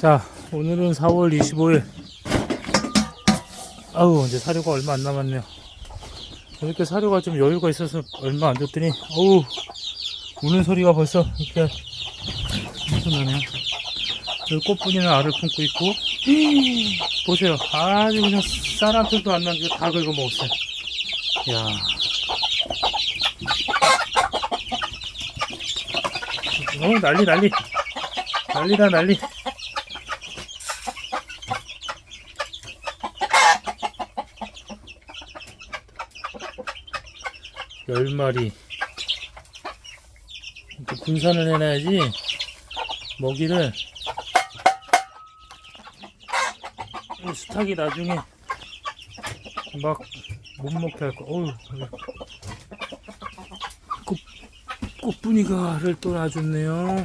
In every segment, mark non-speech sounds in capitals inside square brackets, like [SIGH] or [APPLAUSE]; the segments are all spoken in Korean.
자, 오늘은 4월 25일. 아우, 이제 사료가 얼마 안 남았네요. 이렇게 사료가 좀 여유가 있어서 얼마 안 줬더니, 어우, 우는 소리가 벌써 이렇게 무슨 나네요. 여기 꽃분이는 알을 품고 있고, 보세요. 아주 그냥 쌀한 톨도 안 남기고 다 긁어 먹었어요. 이야. 어, 난리, 난리. 난리다, 난리. 열 마리. 이렇게 분산을 해놔야지 먹이를 이 수탉이 나중에 막 못 먹게 할 거. 어우, 꽃 꽃분이가를 또 놔줬네요.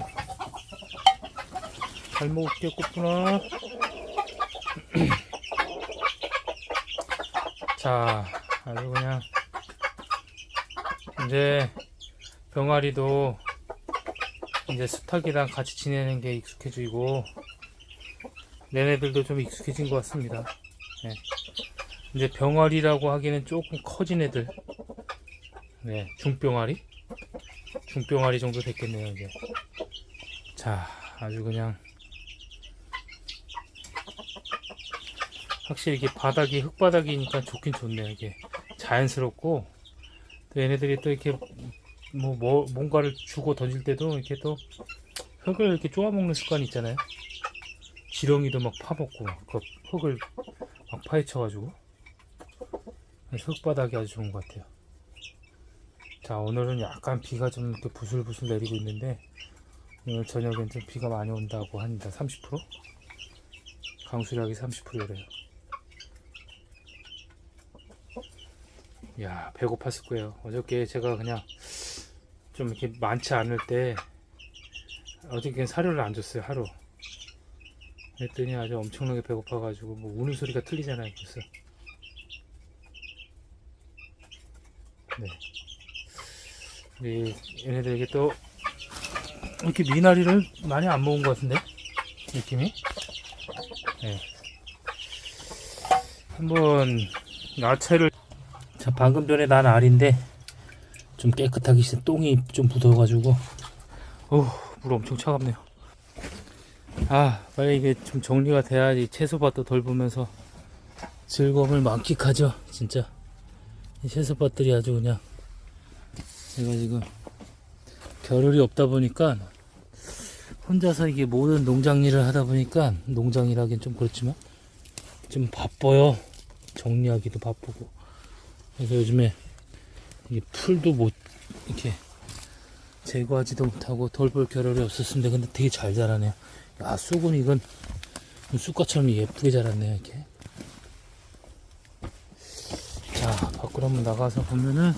잘 먹을게 꽃분아. [CLEARS THROAT] 자, 아주 그냥 이제 병아리도 이제 수탉이랑 같이 지내는 게 익숙해지고 내네들도 좀 익숙해진 것 같습니다. 네. 이제 병아리라고 하기는 조금 커진 애들, 네, 중병아리, 중병아리 정도 됐겠네요 이제. 자, 아주 그냥 확실히 이게 바닥이 흙바닥이니까 좋긴 좋네요 이게 자연스럽고 또 얘네들이 또 이렇게 뭐, 뭐 뭔가를 주고 던질 때도 이렇게 또 흙을 이렇게 쪼아 먹는 습관이 있잖아요. 지렁이도 막 파먹고 그 흙을 막 파헤쳐가지고 흙바닥이 아주 좋은 것 같아요. 자 오늘은 약간 비가 좀 이렇게 부슬부슬 내리고 있는데 오늘 저녁엔 좀 비가 많이 온다고 합니다. 30% 강수량이 30%래요. 야 배고팠을 거예요. 어저께 제가 그냥 좀 이렇게 많지 않을 때 어저께 사료를 안 줬어요 하루. 그랬더니 아주 엄청나게 배고파가지고 뭐 우는 소리가 틀리잖아요 벌써. 네. 우리 얘네들에게 또 이렇게 미나리를 많이 안 먹은 것 같은데 느낌이. 네. 한번 야채를 자 방금 전에 난 알인데 좀 깨끗하게 씻은 똥이 좀 묻어가지고. 어물 엄청 차갑네요. 아 빨리 이게 좀 정리가 돼야지 채소밭도 덜 보면서 즐거움을 만끽하죠 진짜. 이 채소밭들이 아주 그냥 제가 지금 겨를이 없다 보니까 혼자서 이게 모든 농장 일을 하다 보니까 농장이라기엔 좀 그렇지만 좀 바빠요. 정리하기도 바쁘고 그래서 요즘에 이게 풀도 못 이렇게 제거하지도 못하고 돌볼 겨를이 없었는데 근데 되게 잘 자라네요. 야 쑥은 이건 쑥과처럼 예쁘게 자랐네요 이렇게. 자 밖으로 한번 나가서 보면은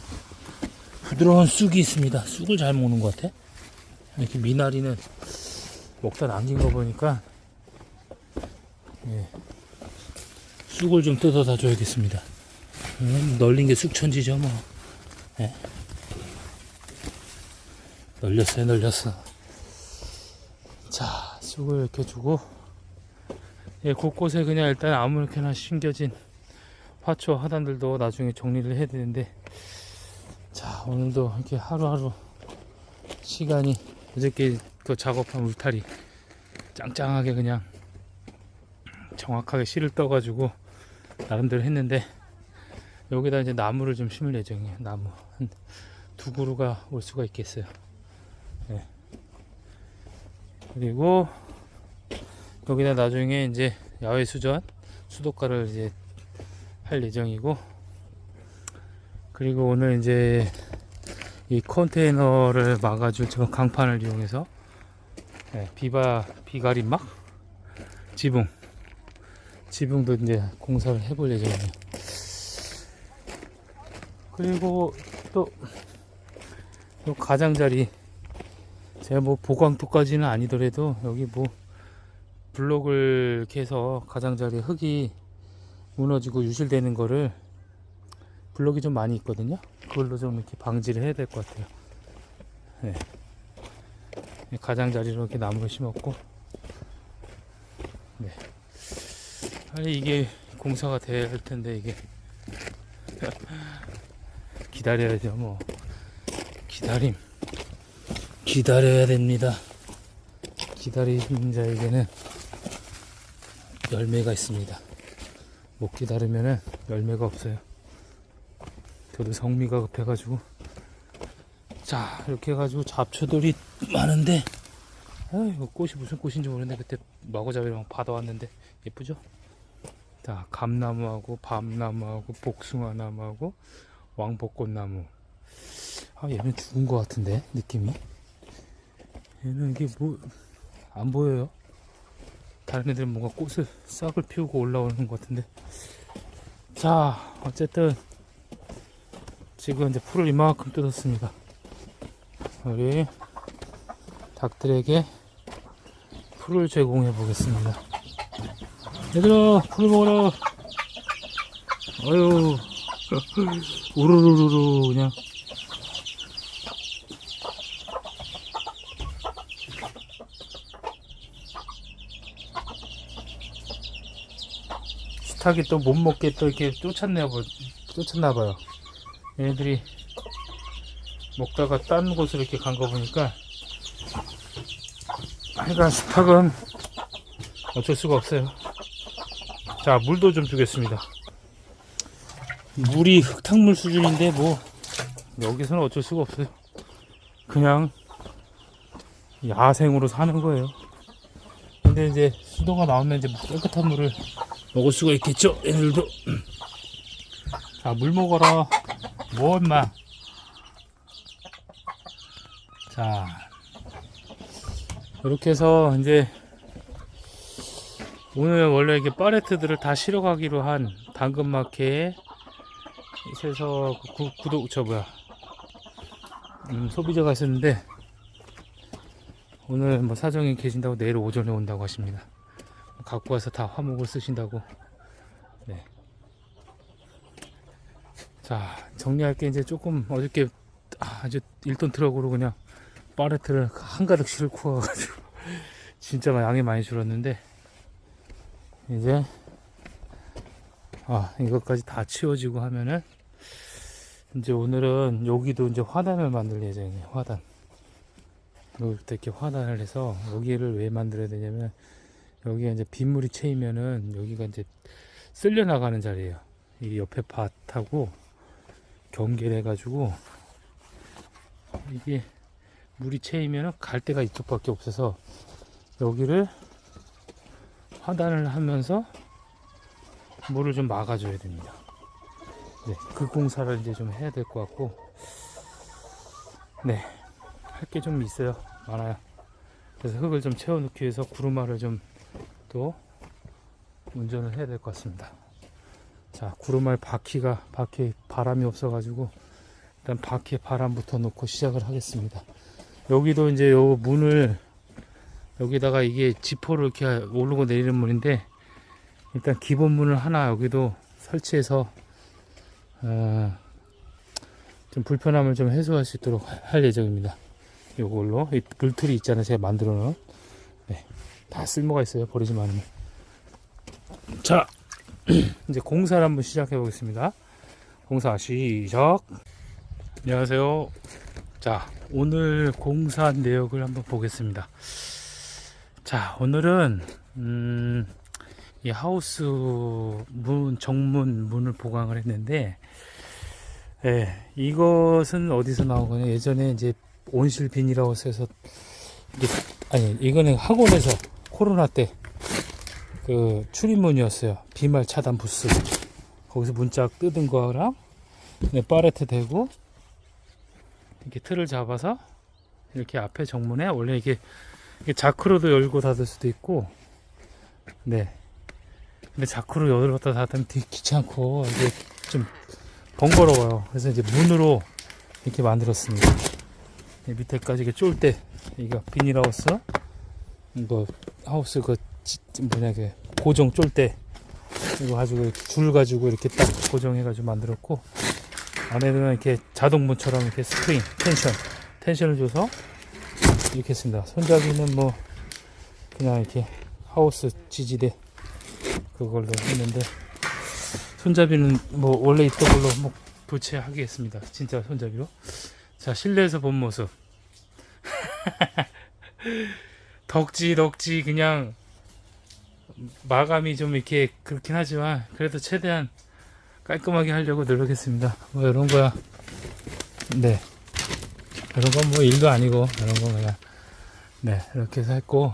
부드러운 쑥이 있습니다. 쑥을 잘 먹는 것 같아. 이렇게 미나리는 먹다 남긴 거 보니까 예, 쑥을 좀 뜯어다 줘야겠습니다. 음, 널린 게 쑥천지죠 뭐. 예. 널렸어요 널렸어. 자 쑥을 이렇게 주고 예, 곳곳에 그냥 일단 아무렇게나 심겨진 화초 하단들도 나중에 정리를 해야 되는데 자 오늘도 이렇게 하루하루 시간이 어저께 그 작업한 울타리 짱짱하게 그냥 정확하게 실을 떠가지고 나름대로 했는데 여기다 이제 나무를 좀 심을 예정이에요. 나무 한 두 그루가 올 수가 있겠어요. 네. 그리고 여기다 나중에 이제 야외 수전 수도가를 이제 할 예정이고 그리고 오늘 이제 이 컨테이너를 막아줄 저 강판을 이용해서 네, 비바 비가림막 지붕 지붕도 이제 공사를 해볼 예정이에요. 그리고 또, 요 가장자리, 제가 뭐 보광토까지는 아니더라도 여기 뭐 블록을 해서 가장자리 흙이 무너지고 유실되는 거를 블록이 좀 많이 있거든요. 그걸로 좀 이렇게 방지를 해야 될 것 같아요. 네. 가장자리로 이렇게 나무를 심었고, 빨리 이게 공사가 돼야 할 텐데 이게 [LAUGHS] 기다려야죠 뭐. 기다림. 기다려야 됩니다. 기다리는 자에게는 열매가 있습니다. 못 기다리면은 열매가 없어요. 저도 성미가 급해가지고. 자 이렇게 해가지고 잡초들이 많은데 아이고 꽃이 무슨 꽃인지 모르는데 그때 마구잡이랑 받아왔는데. 예쁘죠? 자 감나무하고 밤나무하고 복숭아나무하고 왕벚꽃나무. 아 얘는 죽은 것 같은데 느낌이? 얘는 이게 뭐 안 보여요. 다른 애들은 뭔가 꽃을 싹을 피우고 올라오는 것 같은데. 자 어쨌든 지금 이제 풀을 이만큼 뜯었습니다. 우리 닭들에게 풀을 제공해 보겠습니다. 얘들아 풀 먹어라. 아유 우르르르르 그냥. 스탁이 또 못 먹게 또 이렇게 쫓았나 봐 쫓았나 봐요. 얘네들이 먹다가 딴 곳으로 이렇게 간 거 보니까 하여간 스탁은 어쩔 수가 없어요. 자 물도 좀 주겠습니다 물이 흙탕물 수준인데 뭐 여기서는 어쩔 수가 없어요. 그냥 야생으로 사는 거예요. 근데 이제 수도가 나오면 이제 깨끗한 물을 먹을 수가 있겠죠 얘들도. 자 물 먹어라. 뭐 임마? 자 이렇게 해서 이제 오늘 원래 이게 파레트들을 다 실어가기로 한 당근마켓에 서 구, 구독 저 뭐야. 음, 소비자가 있었는데 오늘 뭐 사정이 계신다고 내일 오전에 온다고 하십니다. 갖고 와서 다 화목을 쓰신다고. 네. 자 정리할 게 이제 조금 어저께 아주 1톤 트럭으로 그냥 파레트를 한가득 싣고 와가지고 [LAUGHS] 진짜 양이 많이 줄었는데 이제 아 이것까지 다 치워지고 하면은 이제 오늘은 여기도 이제 화단을 만들 예정이에요 화단. 이렇게 화단을 해서 여기를 왜 만들어야 되냐면 여기에 이제 빗물이 채이면은 여기가 이제 쓸려 나가는 자리예요. 이 옆에 밭하고 경계를 해가지고 이게 물이 채이면은 갈 데가 이쪽밖에 없어서 여기를 화단을 하면서 물을 좀 막아줘야 됩니다. 네, 그 공사를 이제 좀 해야 될 것 같고, 네, 할 게 좀 있어요. 많아요. 그래서 흙을 좀 채워넣기 위해서 구루마를 좀 또 운전을 해야 될 것 같습니다. 자, 구루말 바퀴가, 바퀴 바람이 없어가지고, 일단 바퀴에 바람부터 놓고 시작을 하겠습니다. 여기도 이제 요 문을 여기다가 이게 지퍼로 이렇게 오르고 내리는 문인데 일단 기본 문을 하나 여기도 설치해서 어, 좀 불편함을 좀 해소할 수 있도록 하- 할 예정입니다. 요걸로 이 물틀이 있잖아요. 제가 만들어 놓은 네, 다 쓸모가 있어요. 버리지 않으면 자 [CLEARS THROAT] 이제 공사를 한번 시작해 보겠습니다. 공사 시작. 안녕하세요. 자, 오늘 공사 내역을 한번 보겠습니다. 자, 오늘은 음, 이 하우스 문 정문 문을 보강을 했는데, 예, 이것은 어디서 나온 거냐? 예전에 이제 온실 비닐하우스에서 이게 아니 이거는 학원에서 코로나 때 그 출입문이었어요. 비말 차단 부스. 거기서 문짝 뜯은 거랑 네, 파레트 대고 이렇게 틀을 잡아서 이렇게 앞에 정문에 원래 이게, 이게 자크로도 열고 닫을 수도 있고 네 근데 자크로 열었다 닫으면 되게 귀찮고 이게 좀 번거로워요 그래서 이제 문으로 이렇게 만들었습니다 네, 밑에까지 이게 쫄 때 이거 비닐하우스 이거 하우스 그 지- 뭐냐 그 고정 쫄 때 이거 가지고 줄 가지고 이렇게 딱 고정해 가지고 만들었고 안에는 이렇게 자동문처럼 이렇게 스프링, 텐션, 텐션을 줘서 이렇게 했습니다. 손잡이는 뭐 그냥 이렇게 하우스 지지대 그 그걸로 했는데 손잡이는 뭐 원래 있던 걸로 뭐 교체하겠습니다. 진짜 손잡이로. 자 실내에서 본 모습. [LAUGHS] 덕지 덕지 그냥 마감이 좀 이렇게 그렇긴 하지만 그래도 최대한 깔끔하게 하려고 노력했습니다. 뭐 이런 거야. 네. 이런 건 뭐 일도 아니고 이런 거 그냥 네 이렇게 해서 했고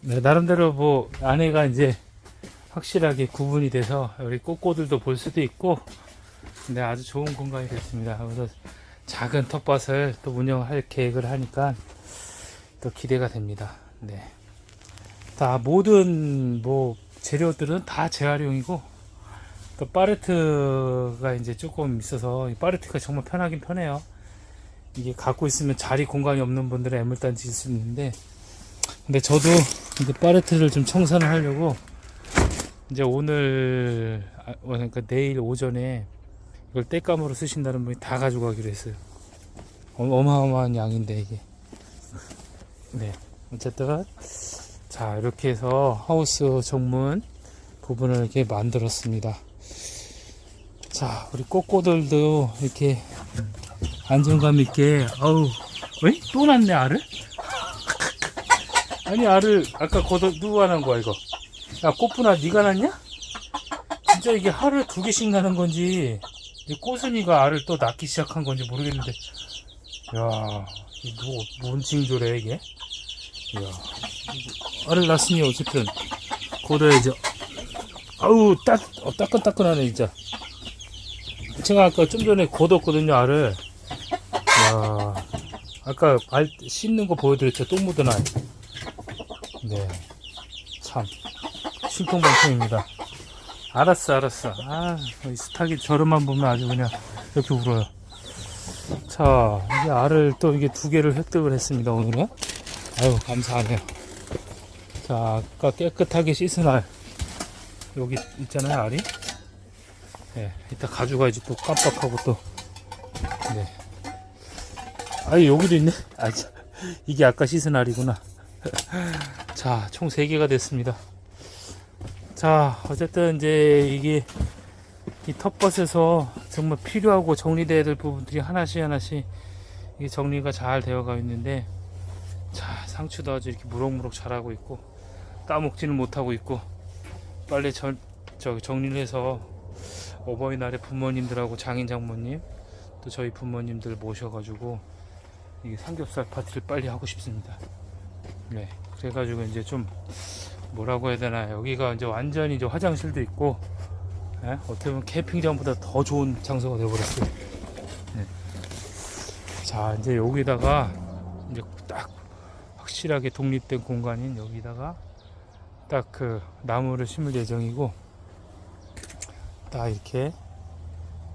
네, 나름대로 뭐 안에가 이제 확실하게 구분이 돼서 우리 꼬꼬들도 볼 수도 있고 네 아주 좋은 공간이 됐습니다. 그래서 작은 텃밭을 또 운영할 계획을 하니까 또 기대가 됩니다. 네. 다 모든 뭐 재료들은 다 재활용이고 또 파레트가 이제 조금 있어서 이 파레트가 정말 편하긴 편해요. 이게 갖고 있으면 자리 공간이 없는 분들은 애물단지일 수 있는데 근데 저도 이제 파레트를 좀 청산을 하려고 이제 오늘 아, 그러니까 내일 오전에 이걸 땔감으로 쓰신다는 분이 다 가져가기로 했어요. 어- 어마어마한 양인데 이게. 네. 어쨌든 자 이렇게 해서 하우스 정문 부분을 이렇게 만들었습니다. 자 우리 꼬꼬들도 이렇게 안정감 있게 아우 왜? 또 났네 알을? [LAUGHS] 아니 알을 아까 걷어 누가 난 거야 이거 야 꽃분아 네가 났냐? 진짜 이게 하루에 두 개씩 나는 건지 이 꼬순이가 알을 또 낳기 시작한 건지 모르겠는데. 야 뭐, 뭔 징조래 이게? 이거 알을 낳았으니 어쨌든 걷어야죠 아우 따, 어, 따끈따끈하네 진짜. 제가 아까 좀 전에 걷었거든요 알을. 야 아까 알 씹는 거 보여드렸죠 똥 묻은 알. 네참 신통방통입니다. 알았어 알았어. 아 이 스타기 저름만 보면 아주 그냥 이렇게 울어요. 자 이게 알을 또 이게 두 개를 획득을 했습니다 오늘은. 아유 감사하네요. 자 아까 깨끗하게 씻은 알. 여기 있잖아요 알이. 네 이따 가져가야지 또 깜빡하고 또 네. 아 여기도 있네. 아 참, 이게 아까 씻은 알이구나. [LAUGHS] 자 총 3개가 됐습니다 자 어쨌든 이제 이게 이 텃밭에서 정말 필요하고 정리돼야 될 부분들이 하나씩 하나씩 이게 정리가 잘 되어가 있는데 자 상추도 아주 이렇게 무럭무럭 자라고 있고 따먹지는 못하고 있고 빨리 전, 저 정리를 해서 어버이날에 부모님들하고 장인 장모님 또 저희 부모님들 모셔가지고 이게 삼겹살 파티를 빨리 하고 싶습니다. 네, 그래가지고 이제 좀 뭐라고 해야 되나 여기가 이제 완전히 이제 화장실도 있고 예? 어떻게 보면 캠핑장보다 더 좋은 장소가 되어버렸어요. 네. 자 이제 여기다가 이제 딱 확실하게 독립된 공간인 여기다가 딱 그 나무를 심을 예정이고 딱 이렇게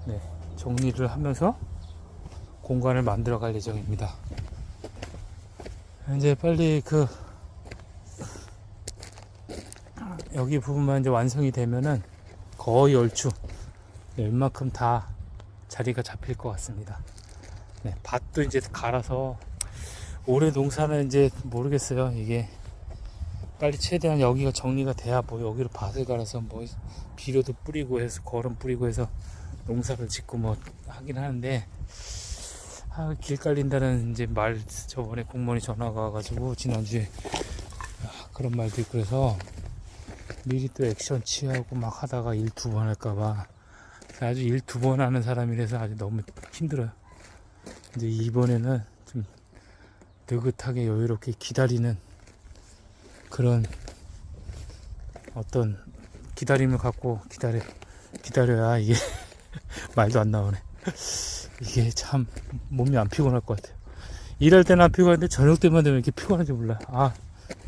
네, 정리를 하면서 공간을 만들어 갈 예정입니다. 이제 빨리 그 여기 부분만 이제 완성이 되면은 거의 얼추 네, 웬만큼 다 자리가 잡힐 것 같습니다. 네, 밭도 이제 갈아서 올해 농사는 이제 모르겠어요. 이게 빨리 최대한 여기가 정리가 돼야 뭐 여기로 밭을 갈아서 뭐 비료도 뿌리고 해서 거름 뿌리고 해서 농사를 짓고 뭐 하긴 하는데 아, 길 깔린다는 이제 말 저번에 공무원이 전화가 와가지고 지난주에 아, 그런 말도 있고 그래서 미리 또 액션 취하고 막 하다가 일 두 번 할까봐 아주 일 두 번 하는 사람이라서 아주 너무 힘들어요. 이제 이번에는 좀 느긋하게 여유롭게 기다리는 그런 어떤 기다림을 갖고 기다려 기다려야 이게 [LAUGHS] 말도 안 나오네. 이게 참 몸이 안 피곤할 것 같아요. 일할 때는 안 피곤한데 저녁 때만 되면 이렇게 피곤한지 몰라요. 아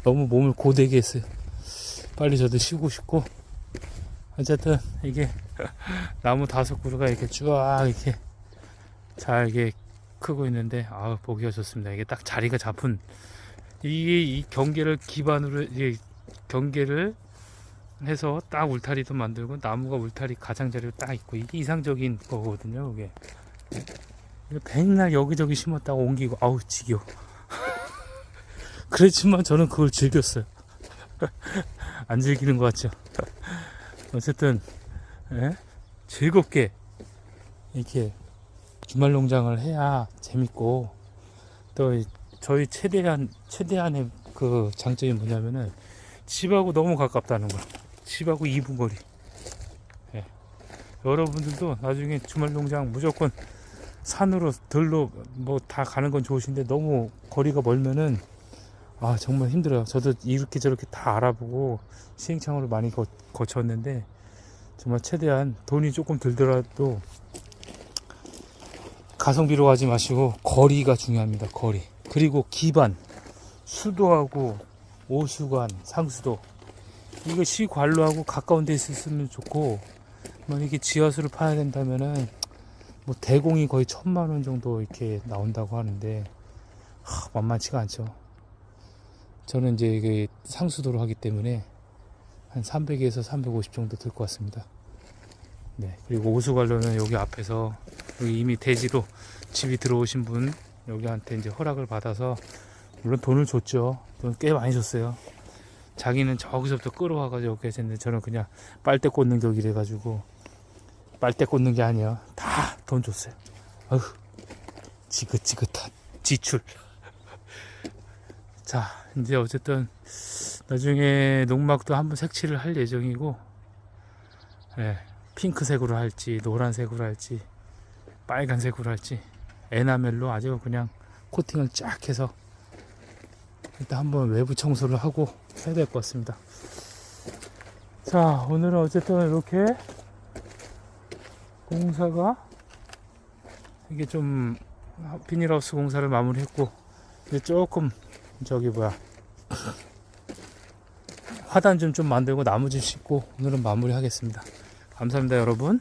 너무 몸을 고되게 했어요. 빨리 저도 쉬고 싶고 어쨌든 이게 [LAUGHS] 나무 다섯 그루가 이렇게 쭉 이렇게 잘 이렇게 크고 있는데 아 보기가 좋습니다. 이게 딱 자리가 잡은 이게 이 경계를 기반으로 이게 경계를 해서 딱 울타리도 만들고 나무가 울타리 가장자리로 딱 있고 이게 이상적인 거거든요. 이게 백날 여기저기 심었다가 옮기고 아우 지겨워. [LAUGHS] 그렇지만 저는 그걸 즐겼어요. 안 즐기는 것 같죠? 어쨌든 예? 즐겁게 이렇게 주말 농장을 해야 재밌고 또 이- 저희 최대한 최대한의 그 장점이 뭐냐면은 집하고 너무 가깝다는 거. 집하고 2분 거리. 예. 여러분들도 나중에 주말 농장 무조건 산으로 들로 뭐 다 가는 건 좋으신데 너무 거리가 멀면은 아 정말 힘들어요. 저도 이렇게 저렇게 다 알아보고 시행착오를 많이 거, 거쳤는데 정말 최대한 돈이 조금 들더라도 가성비로 가지 마시고 거리가 중요합니다. 거리 그리고 기반 수도하고 오수관 상수도 이거 시 관로하고 가까운 데 있으면 좋고 만약에 지하수를 파야 된다면은 뭐 대공이 거의 천만 원 정도 이렇게 나온다고 하는데 하, 만만치가 않죠. 저는 이제 이게 상수도로 하기 때문에 한 300에서 350 정도 들 것 같습니다. 네. 그리고 오수관로는 여기 앞에서 여기 이미 대지로 집이 들어오신 분 여기한테 이제 허락을 받아서 물론 돈을 줬죠. 돈 꽤 많이 줬어요. 자기는 저기서부터 끌어와가지고 여기 계셨는데 저는 그냥 빨대 꽂는 격이래 가지고 빨대 꽂는 게 아니야. 다 돈 줬어요. 아휴 지긋지긋한 지출. [LAUGHS] 자 이제 어쨌든 나중에 농막도 한번 색칠을 할 예정이고 예, 핑크색으로 할지 노란색으로 할지 빨간색으로 할지 에나멜로 아주 그냥 코팅을 쫙 해서 일단 한번 외부 청소를 하고 해야 될 것 같습니다. 자, 오늘은 어쨌든 이렇게 공사가 이게 좀 비닐하우스 공사를 마무리했고 이제 조금 저기 뭐야 화단 좀 좀 만들고 나무 좀 심고 오늘은 마무리하겠습니다. 감사합니다, 여러분.